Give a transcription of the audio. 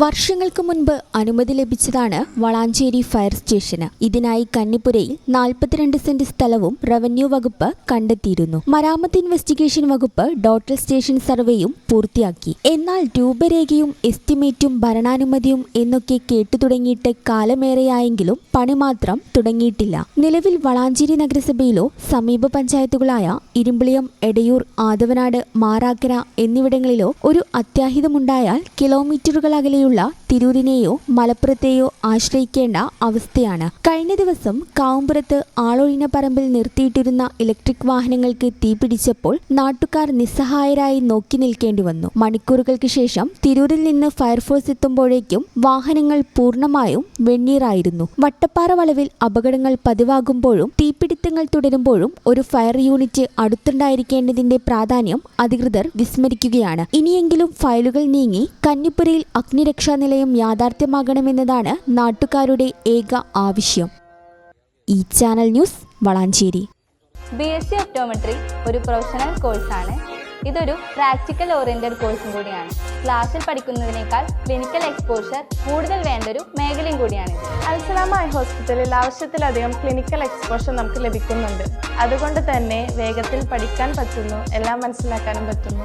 വർഷങ്ങൾക്ക് മുൻപ് അനുമതി ലഭിച്ചതാണ് വളാഞ്ചേരി ഫയർ സ്റ്റേഷന്. ഇതിനായി കന്നിപ്പുരയിൽ നാൽപ്പത്തിരണ്ട് സെന്റ് സ്ഥലവും റവന്യൂ വകുപ്പ് കണ്ടെത്തിയിരുന്നു. മരാമത്ത് ഇൻവെസ്റ്റിഗേഷൻ വകുപ്പ് ഡോട്ടൽ സ്റ്റേഷൻ സർവേയും പൂർത്തിയാക്കി. എന്നാൽ രൂപരേഖയും എസ്റ്റിമേറ്റും ഭരണാനുമതിയും എന്നൊക്കെ കേട്ടു തുടങ്ങിയിട്ട് കാലമേറെയായെങ്കിലും പണി മാത്രം തുടങ്ങിയിട്ടില്ല. നിലവിൽ വളാഞ്ചേരി നഗരസഭയിലോ സമീപ പഞ്ചായത്തുകളായ ഇരുമ്പിളിയം എടയൂർ ആദവനാട് മാറാക്കര എന്നിവിടങ്ങളിലോ ഒരു അത്യാഹിതമുണ്ടായാൽ കിലോമീറ്ററുകൾ അകലെയുള്ള nhiêu lọ തിരൂരിനെയോ മലപ്പുറത്തെയോ ആശ്രയിക്കേണ്ട അവസ്ഥയാണ്. കഴിഞ്ഞ ദിവസം കാവുമ്പുറത്ത് ആളൊഴിഞ്ഞ പറമ്പിൽ നിർത്തിയിട്ടിരുന്ന ഇലക്ട്രിക് വാഹനങ്ങൾക്ക് തീപിടിച്ചപ്പോൾ നാട്ടുകാർ നിസ്സഹായരായി നോക്കി നിൽക്കേണ്ടി വന്നു. മണിക്കൂറുകൾക്ക് ശേഷം തിരൂരിൽ നിന്ന് ഫയർഫോഴ്സ് എത്തുമ്പോഴേക്കും വാഹനങ്ങൾ പൂർണമായും വെണ്ണീറായിരുന്നു. വട്ടപ്പാറ വളവിൽ അപകടങ്ങൾ പതിവാകുമ്പോഴും തീപിടുത്തങ്ങൾ തുടരുമ്പോഴും ഒരു ഫയർ യൂണിറ്റ് അടുത്തുണ്ടായിരിക്കേണ്ടതിന്റെ പ്രാധാന്യം അധികൃതർ വിസ്മരിക്കുകയാണ്. ഇനിയെങ്കിലും ഫയലുകൾ നീങ്ങി കന്നിപ്പുരയിൽ അഗ്നിരക്ഷാ നിലയം യാഥാർത്ഥ്യമാകണമെന്നതാണ് നാട്ടുകാരുടെ ഏക ആവശ്യം. ഈ channel news Valanchery. B S C optometry ഒരു പ്രൊഫഷണൽ കോഴ്സാണ് ഇതൊരു പ്രാക്ടിക്കൽ ഓറിയന്റഡ് കോഴ്സും കൂടിയാണ്. ക്ലാസ്സിൽ പഠിക്കുന്നതിനേക്കാൾ ക്ലിനിക്കൽ എക്സ്പോഷർ കൂടുതൽ വേണ്ട ഒരു മേഖലയും കൂടിയാണ് അൽസലാമ ഐ ഹോസ്പിറ്റലിൽ ആവശ്യത്തിലധികം ക്ലിനിക്കൽ എക്സ്പോഷർ നമുക്ക് ലഭിക്കുന്നുണ്ട്. അതുകൊണ്ട് തന്നെ വേഗത്തിൽ പഠിക്കാൻ പറ്റുന്നു എല്ലാം മനസ്സിലാക്കാനും പറ്റുന്നു.